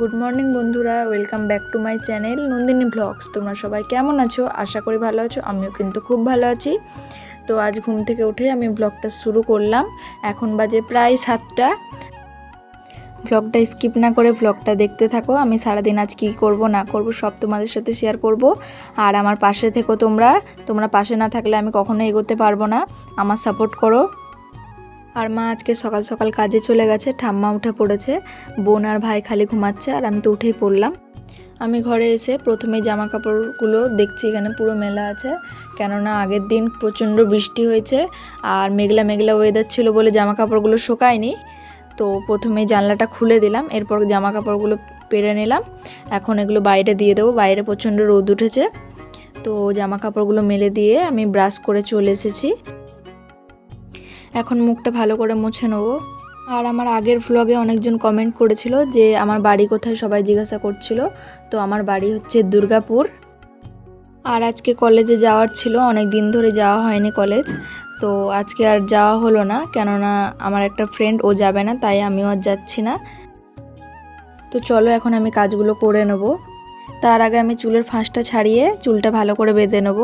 Good morning বন্ধুরা। Welcome back to my channel Nandini blogs তোমরা সবাই কেমন আছো? আশা করি ভালো আছো, আমিও কিন্তু খুব ভালো আছি। তো আজ ঘুম থেকে উঠে আমি ব্লগটা শুরু করলাম। এখন বাজে প্রায় সাতটা। ব্লগটা স্কিপ না করে ব্লগটা দেখতে থাকো। আমি সারাদিন আজ কী করব, না করব, সব তোমাদের সাথে শেয়ার করব। আর আমার পাশে থেকো তোমরা। তোমরা পাশে না থাকলে আমি কখনো এগোতে পারব না। আমার সাপোর্ট করো। আর মা আজকে সকাল সকাল কাজে চলে গেছে, ঠাম্মা উঠে পড়েছে। বোন আর ভাই খালি ঘুমাচ্ছে আর আমি তো উঠেই পড়লাম। আমি ঘরে এসে প্রথমে জামা কাপড়গুলো দেখছি, এখানে পুরো মেলা আছে। কেননা আগের দিন প্রচণ্ড বৃষ্টি হয়েছে আর মেঘলা মেঘলা ওয়েদার ছিল বলে জামা কাপড়গুলো শোকায়নি। তো প্রথমে জানলাটা খুলে দিলাম, এরপর জামা কাপড়গুলো পেরে নিলাম। এখন এগুলো বাইরে দিয়ে দেবো, বাইরে প্রচণ্ড রোদ উঠেছে। তো জামা কাপড়গুলো মেলে দিয়ে আমি ব্রাশ করে চলে এসেছি। এখন মুখটা ভালো করে মুছে নেব। আর আমার আগের ভ্লগে অনেকজন কমেন্ট করেছিল যে, আমার বাড়ি কোথায়? সবাই জিজ্ঞাসা করছিল। তো আমার বাড়ি হচ্ছে দুর্গাপুর। আর আজকে কলেজে যাওয়ার ছিল অনেক দিন ধরে যাওয়া হয়নি কলেজ তো আজকে আর যাওয়া হলো না, কেননা আমার একটা ফ্রেন্ড ও যাবে না, তাই আমিও আর যাচ্ছি না। তো চলো এখন আমি কাজগুলো করে নেব। তার আগে আমি চুলের ফাঁসটা ছাড়িয়ে চুলটা ভালো করে বেঁধে নেব।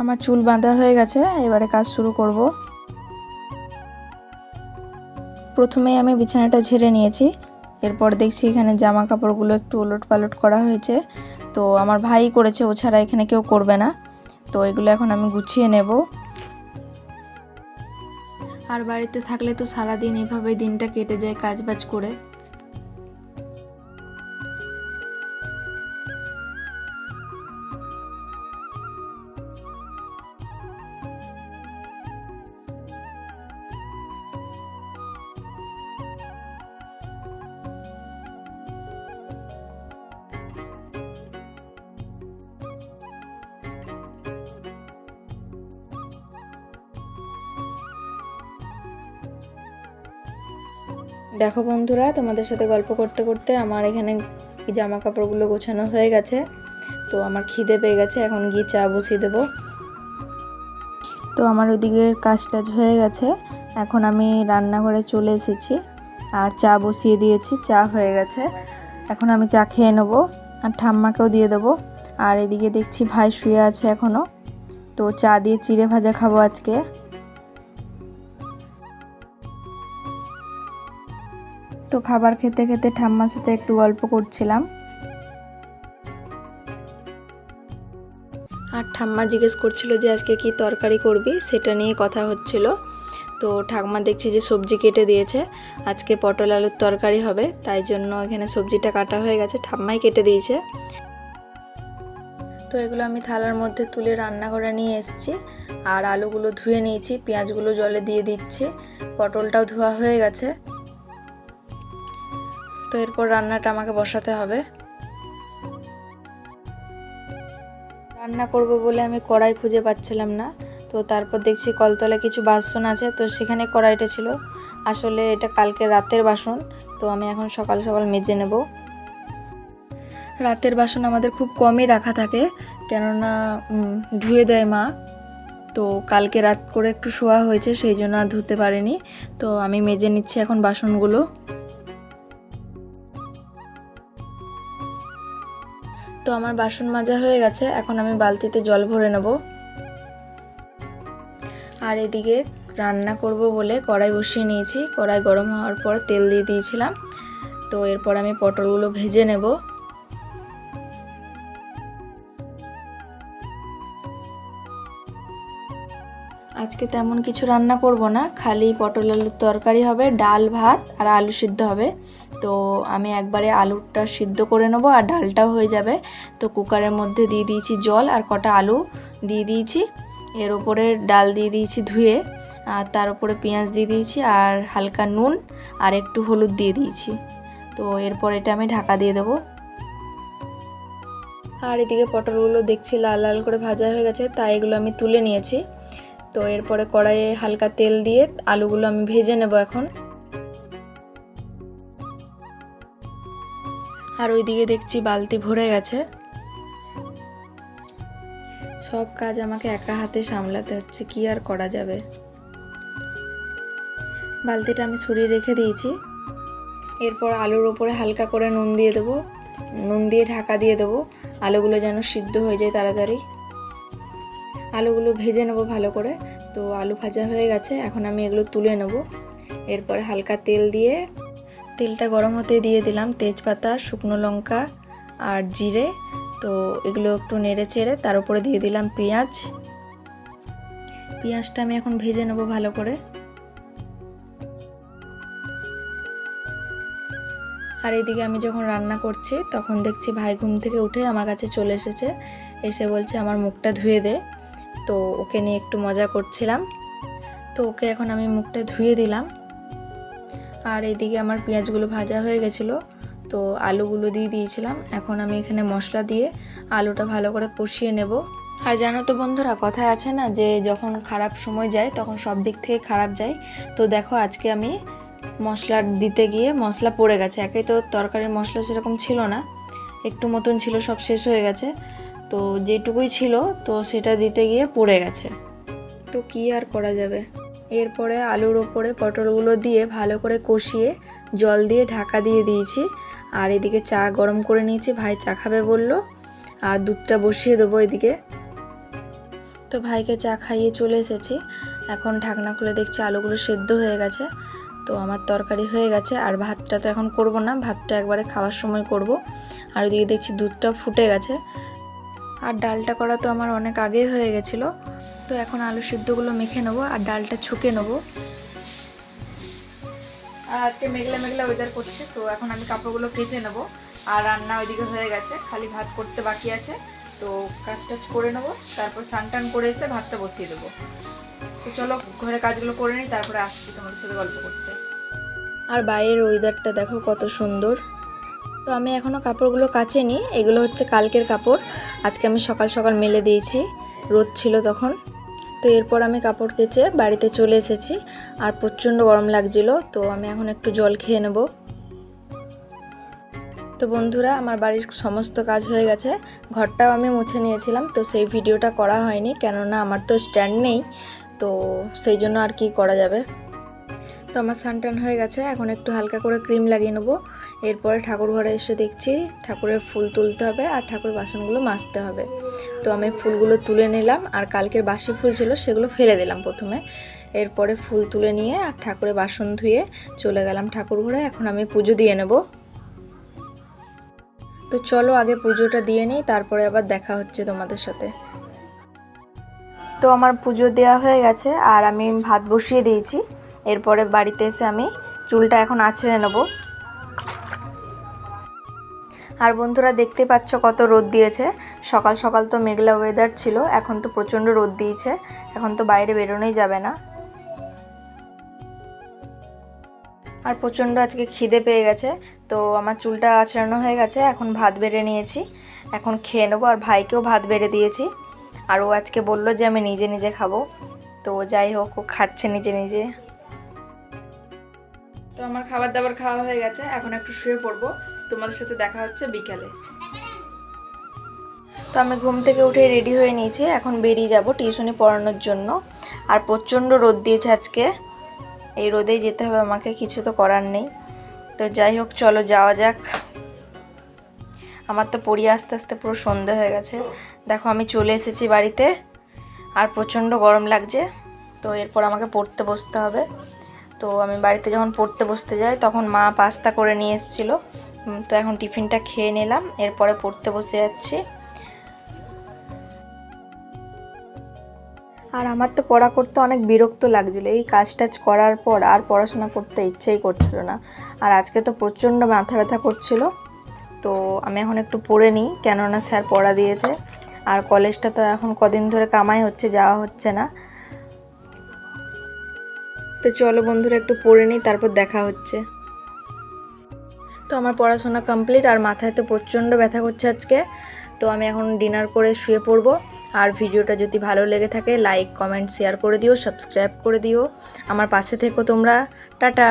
আমার চুল বাঁধা হয়ে গেছে, এবারে কাজ শুরু করব। প্রথমে আমি বিছানাটা ঝেড়ে নিয়েছি, এরপর দেখছি এখানে জামা কাপড়গুলো একটু ওলট পালট করা হয়েছে। তো আমার ভাই করেছে, ও ছাড়া এখানে কেউ করবে না। তো এগুলো এখন আমি গুছিয়ে নেব। আর বাড়িতে থাকলে তো সারাদিন এভাবেই দিনটা কেটে যায় কাজ বাজ করে। দেখো বন্ধুরা, তোমাদের সাথে গল্প করতে করতে আমার এখানে জামা কাপড়গুলো গোছানো হয়ে গেছে। তো আমার খিদে পেয়ে গেছে, এখন গিয়ে চা বসিয়ে দেবো। তো আমার ওইদিকে কাজ টাজ হয়ে গেছে, এখন আমি রান্নাঘরে চলে এসেছি। আর চা বসিয়ে দিয়েছি, চা হয়ে গেছে। এখন আমি চা খেয়ে নেব, আর ঠাম্মাকেও দিয়ে দেবো। আর এদিকে দেখছি ভাই শুয়ে আছে এখনও তো চা দিয়ে চিড়ে ভাজা খাব আজকে। তো খাবার খেতে খেতে ঠাম্মার সাথে একটু গল্প করছিলাম। আর ঠাম্মা জিজ্ঞেস করছিল যে আজকে কি তরকারি করবি? সেটা নিয়ে কথা হচ্ছিল। তো ঠাম্মা দেখছি যে সবজি কেটে দিয়েছে। আজকে পটল আলুর তরকারি হবে, তাই জন্য এখানে সবজিটা কাটা হয়ে গেছে, ঠাম্মাই কেটে দিয়েছে। তো এগুলো আমি থালার মধ্যে তুলে রান্না করে নিয়ে এসেছি। আর আলুগুলো ধুয়ে নিয়েছি, পেঁয়াজগুলো জলে দিয়ে দিচ্ছি। পটলটাও ধোয়া হয়ে গেছে। এরপর রান্নাটা আমাকে বসাতে হবে। রান্না করব বলে আমি কড়াই খুঁজে পাচ্ছিলাম না। তো তারপর দেখছি কলতলায় কিছু বাসন আছে, তো সেখানে কড়াইটা ছিল। আসলে এটা কালকে রাতের বাসন, তো আমি এখন সকাল সকাল মেজে নেব। রাতের বাসন আমাদের খুব কমই রাখা থাকে, কেননা ধুয়ে দেয় মা। তো কালকে রাত করে একটু শোয়া হয়েছে, সেই জন্য আর ধুতে পারিনি। তো আমি মেজে নিচ্ছি এখন বাসনগুলো। তো আমার বাসন মাজা হয়ে গেছে, এখন আমি বালতিতে জল ভরে নেব। আর এদিকে রান্না করব বলে কড়াই বসিয়ে নিয়েছি। কড়াই গরম হওয়ার পর তেল দিয়ে দিয়েছিলাম। তো এরপর আমি পটলগুলো ভেজে নেব। আজকে তেমন কিছু রান্না করব না। খালি পটল আলুর তরকারি হবে, ডাল, ভাত আর আলু সিদ্ধ হবে। তো আমি একবারে আলুটা সিদ্ধ করে নেব আর ডালটাও হয়ে যাবে। তো কুকারের মধ্যে দিয়ে দিয়েছি জল আর কটা আলু দিয়ে দিয়েছি। এর ওপরে ডাল দিয়ে দিয়েছি ধুয়ে, আর তার উপরে পেঁয়াজ দিয়ে দিয়েছি আর হালকা নুন আর একটু হলুদ দিয়ে দিয়েছি। তো এরপর এটা আমি ঢাকা দিয়ে দেবো। আর এদিকে পটলগুলো দেখছি লাল লাল করে ভাজা হয়ে গেছে, তাই এগুলো আমি তুলে নিয়েছি। তো এরপরে কড়াইয়ে হালকা তেল দিয়ে আলুগুলো আমি ভেজে নেব এখন। আর ওইদিকে দেখছি বালতি ভরে গেছে। সব কাজ আমাকে একা হাতে সামলাতে হচ্ছে, কি আর করা যাবে? বালতিটা আমি সরিয়ে রেখে দিয়েছি। এরপর আলুর ওপরে হালকা করে নুন দিয়ে দেবো। নুন দিয়ে ঢাকা দিয়ে দেবো। আলুগুলো যেন সিদ্ধ হয়ে যায় তাড়াতাড়ি। আলুগুলো ভেজে নেব ভালো করে। তো আলু ভাজা হয়ে গেছে, এখন আমি এগুলো তুলে নেব। এরপরে হালকা তেল দিয়ে তেলটা গরম হতে দিয়ে দিলাম তেজপাতা, শুকনো লঙ্কা আর জিরে। তো এগুলো একটু নেড়ে চেড়ে তার উপরে দিয়ে দিলাম পেঁয়াজ। পেঁয়াজটা আমি এখন ভেজে নেব ভালো করে। আর এদিকে আমি যখন রান্না করছি, তখন দেখছি ভাই ঘুম থেকে উঠে আমার কাছে চলে এসেছে। এসে বলছে, আমার মুখটা ধুয়ে দে। তো ওকে নিয়ে একটু মজা করছিলাম। তো ওকে এখন আমি মুখটা ধুয়ে দিলাম। আর এইদিকে আমার পেঁয়াজগুলো ভাজা হয়ে গেছিল, তো আলুগুলো দিয়ে দিয়েছিলাম। এখন আমি এখানে মশলা দিয়ে আলুটা ভালো করে কষিয়ে নেব। আর জানো তো বন্ধুরা, কথায় আছে না যে যখন খারাপ সময় যায়, তখন সব দিক থেকে খারাপ যায়। তো দেখো আজকে আমি মশলা দিতে গিয়ে মশলা পড়ে গেছে। একেই তো তরকারির মশলা সেরকম ছিল না। একটু মতন ছিল, সব শেষ হয়ে গেছে। তো যেটুকুই ছিল, তো সেটা দিতে গিয়ে পড়ে গেছে। তো কি আর করা যাবে? এরপরে আলুর ওপরে পটলগুলো দিয়ে ভালো করে কষিয়ে জল দিয়ে ঢাকা দিয়ে দিয়েছি। আর এদিকে চা গরম করে নিয়েছি, ভাই চা খাবে বলল। আর দুধটা বসিয়ে দেবো এদিকে। তো ভাইকে চা খাইয়ে চলে এসেছি। এখন ঢাকনা খুলে দেখছি আলুগুলো সেদ্ধ হয়ে গেছে। তো আমার তরকারি হয়ে গেছে, আর ভাতটা তো এখন করব না, ভাতটা একবারে খাওয়ার সময় করব। আর ওইদিকে দেখছি দুধটা ফুটে গেছে। আর ডালটা করা তো আমার অনেক আগেই হয়ে গেছিল। তো এখন আলু সিদ্ধগুলো মেখে নেব আর ডালটা ছুকে নেব। আর আজকে মেঘলা মেঘলা ওয়েদার করছে, তো এখন আমি কাপড়গুলো কেচে নেব। আর রান্না ওইদিকে হয়ে গেছে, খালি ভাত করতে বাকি আছে। তো কাজ টাজ করে নেব, তারপর স্নান টান করে এসে ভাতটা বসিয়ে দেবো। তো চলো, ঘরে কাজগুলো করে নিই, তারপরে আসছি তোমাদের সাথে গল্প করতে। আর বাইরের ওয়েদারটা দেখো কত সুন্দর। তো আমি এখনও কাপড়গুলো কাচেনি, এগুলো হচ্ছে কালকের কাপড়। আজকে আমি সকাল সকাল মেলে দিয়েছি, রোদ ছিল তখন। তো এরপর আমি কাপড় কেচে বাড়িতে চলে এসেছি। আর প্রচণ্ড গরম লাগছিল, তো আমি এখন একটু জল খেয়ে নেব। তো বন্ধুরা, আমার বাড়ির সমস্ত কাজ হয়ে গেছে। ঘরটাও আমি মুছে নিয়েছিলাম, তো সেই ভিডিওটা করা হয়নি, কেননা আমার তো স্ট্যান্ড নেই, তো সেই জন্য আর কি করা যাবে। তো আমার সানটান হয়ে গেছে, এখন একটু হালকা করে ক্রিম লাগিয়ে নেব। এরপরে ঠাকুর ঘরে এসে দেখছি ঠাকুরের ফুল তুলতে হবে আর ঠাকুর বাসনগুলো মাজতে হবে। তো আমি ফুলগুলো তুলে নিলাম আর কালকের বাসি ফুল ছিল সেগুলো ফেলে দিলাম প্রথমে। এরপরে ফুল তুলে নিয়ে আর ঠাকুরের বাসন ধুয়ে চলে গেলাম ঠাকুর ঘরে। এখন আমি পুজো দিয়ে নেব। তো চলো আগে পুজোটা দিয়ে নিই, তারপরে আবার দেখা হচ্ছে তোমাদের সাথে। তো আমার পুজো দেওয়া হয়ে গেছে আর আমি ভাত বসিয়ে দিয়েছি। এরপরে বাড়িতে এসে আমি চুলটা এখন আছড়ে নেব। আর বন্ধুরা দেখতে পাচ্ছ কত রোদ দিয়েছে। সকাল সকাল তো মেঘলা ওয়েদার ছিল, এখন তো প্রচণ্ড রোদ দিয়েছে। এখন তো বাইরে বেরোনোই যাবে না। আর প্রচণ্ড আজকে খিদে পেয়ে গেছে, তো আমার চুলটা আছড়ানো হয়ে গেছে, এখন ভাত বেড়ে নিয়েছি। এখন খেয়ে নেব, আর ভাইকেও ভাত বেড়ে দিয়েছি। আর ও আজকে বলল যে আমি নিজে নিজে খাব। তো যাই হোক, ও খাচ্ছে নিজে নিজে। তো আমার খাবার দাবার খাওয়া হয়ে গেছে, এখন একটু শুয়ে পড়ব। তোমাদের সাথে দেখা হচ্ছে বিকালে। তো আমি ঘুম থেকে উঠে রেডি হয়ে নিয়েছি, এখন বেরিয়ে যাব টিউশনি পড়ানোর জন্য। আর প্রচণ্ড রোদ দিয়েছে আজকে, এই রোদেই যেতে হবে আমাকে, কিছু তো করার নেই। তো যাই হোক, চলো যাওয়া যাক। আমার তো পড়িয়ে আস্তে আস্তে পুরো সন্ধে হয়ে গেছে। দেখো, আমি চলে এসেছি বাড়িতে, আর প্রচণ্ড গরম লাগছে। তো এরপর আমাকে পড়তে বসতে হবে। তো আমি বাড়িতে যখন পড়তে বসতে যাই, তখন মা পাস্তা করে নিয়ে এসেছিল। তো এখন টিফিনটা খেয়ে নিলাম, এরপরে পড়তে বসে যাচ্ছি। আর আমার তো পড়া করতে অনেক বিরক্ত লাগছিল। এই কাজ টাজ করার পর আর পড়াশোনা করতে ইচ্ছেই করছিল না। আর আজকে তো প্রচণ্ড মাথা ব্যথা করছিল। তো আমি এখন একটু পড়ে নিই, কেননা স্যার পড়া দিয়েছে। আর কলেজটা তো এখন কদিন ধরে কামাই হচ্ছে, যাওয়া হচ্ছে না। তো চলো বন্ধুরা, একটু পড়ে নিই, তারপর দেখা হচ্ছে। তো আমার পড়াশোনা কমপ্লিট আর মাথায় তো প্রচণ্ড ব্যথা করছে আজকে। তো আমি এখন ডিনার করে শুয়ে পড়ব। আর ভিডিওটা যদি ভালো লেগে থাকে লাইক কমেন্ট শেয়ার করে দিও সাবস্ক্রাইব করে দিও। আমার পাশে থেকো তোমরা। টাটা!